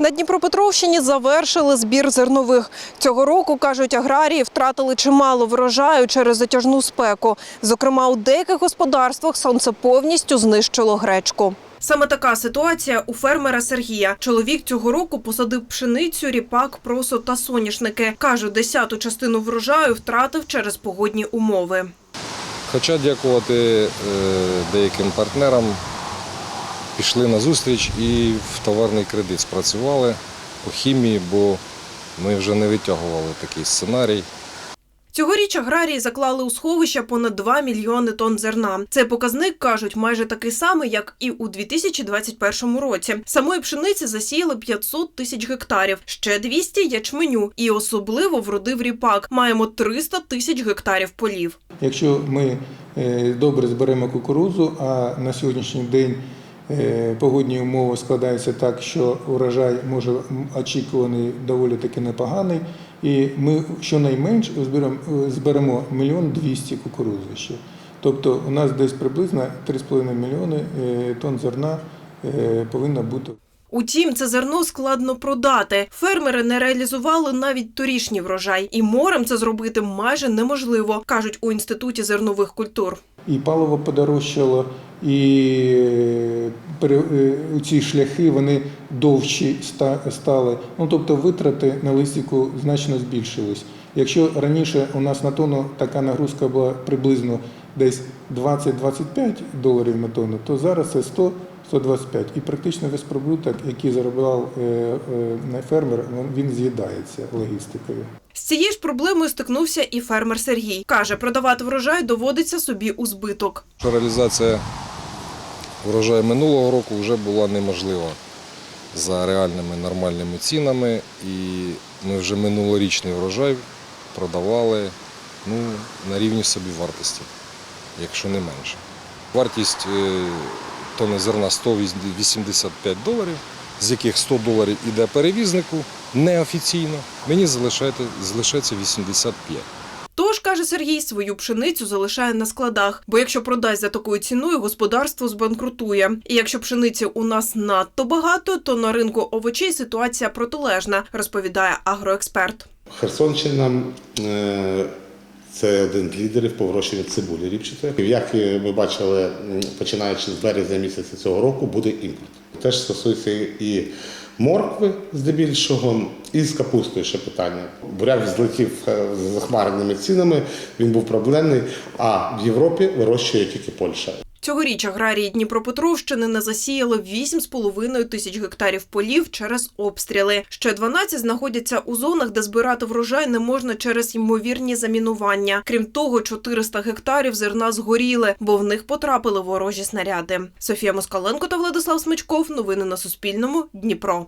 На Дніпропетровщині завершили збір зернових. Цього року, кажуть аграрії, втратили чимало врожаю через затяжну спеку. Зокрема, у деяких господарствах сонце повністю знищило гречку. Саме така ситуація у фермера Сергія. Чоловік цього року посадив пшеницю, ріпак, просо та соняшники. Каже, десяту частину врожаю втратив через погодні умови. Хоча дякувати е, деяким партнерам, пішли на зустріч і в товарний кредит спрацювали по хімії, бо ми вже не витягували такий сценарій. Цьогоріч аграрії заклали у сховища понад 2 мільйони тонн зерна. Цей показник, кажуть, майже такий самий, як і у 2021 році. Самої пшениці засіяли 500 тисяч гектарів, ще 200 – ячменю. І особливо вродив ріпак. Маємо 300 тисяч гектарів полів. Якщо ми е, добре зберемо кукурудзу, а на сьогоднішній день погодні умови складаються так, що урожай може очікуваний доволі таки непоганий, і ми щонайменш зберемо, е, зберемо мільйон двісті кукурудзи ще. Тобто у нас десь приблизно 3,5 мільйони е, тонн зерна е, повинно бути. Утім, це зерно складно продати. Фермери не реалізували навіть торішній врожай, і морем це зробити майже неможливо, кажуть у інституті зернових культур. І паливо подорожчало, і е, е, ці шляхи вони довші ста- стали. Ну тобто витрати на листику значно збільшились. Якщо раніше у нас на тонну така нагрузка була приблизно десь 20-25 доларів на тонну, то зараз це 100 125. І практично весь прибуток, який заробляв е, е, фермер, він з'їдається логістикою. З цією ж проблемою стикнувся і фермер Сергій. Каже, продавати врожай доводиться собі у збиток. Реалізація врожаю минулого року вже була неможлива за реальними нормальними цінами, і ми вже минулорічний врожай продавали ну, на рівні собівартості, якщо не менше. Вартість е, тонни зерна 185 доларів, з яких 100 доларів іде перевізнику неофіційно, мені залишається 85. Тож, каже Сергій, свою пшеницю залишає на складах, бо якщо продасть за такою ціною, господарство збанкрутує. І якщо пшениці у нас надто багато, то на ринку овочей ситуація протилежна, розповідає агроексперт. Херсонщина е, це один з лідерів по вирощуванню цибулі ріпчатої. Як ми бачили, починаючи з березня місяця цього року, буде імпорт. Теж стосується і моркви здебільшого, і з капустою ще питання. Буряк злетів е, з захмареними цінами, він був проблемний, а в Європі вирощує тільки Польща. Цьогоріч аграрії Дніпропетровщини не засіяли 8,5 тисяч гектарів полів через обстріли. Ще 12 знаходяться у зонах, де збирати врожай не можна через ймовірні замінування. Крім того, 400 гектарів зерна згоріли, бо в них потрапили ворожі снаряди. Софія Москаленко та Владислав Смичков. Новини на Суспільному. Дніпро.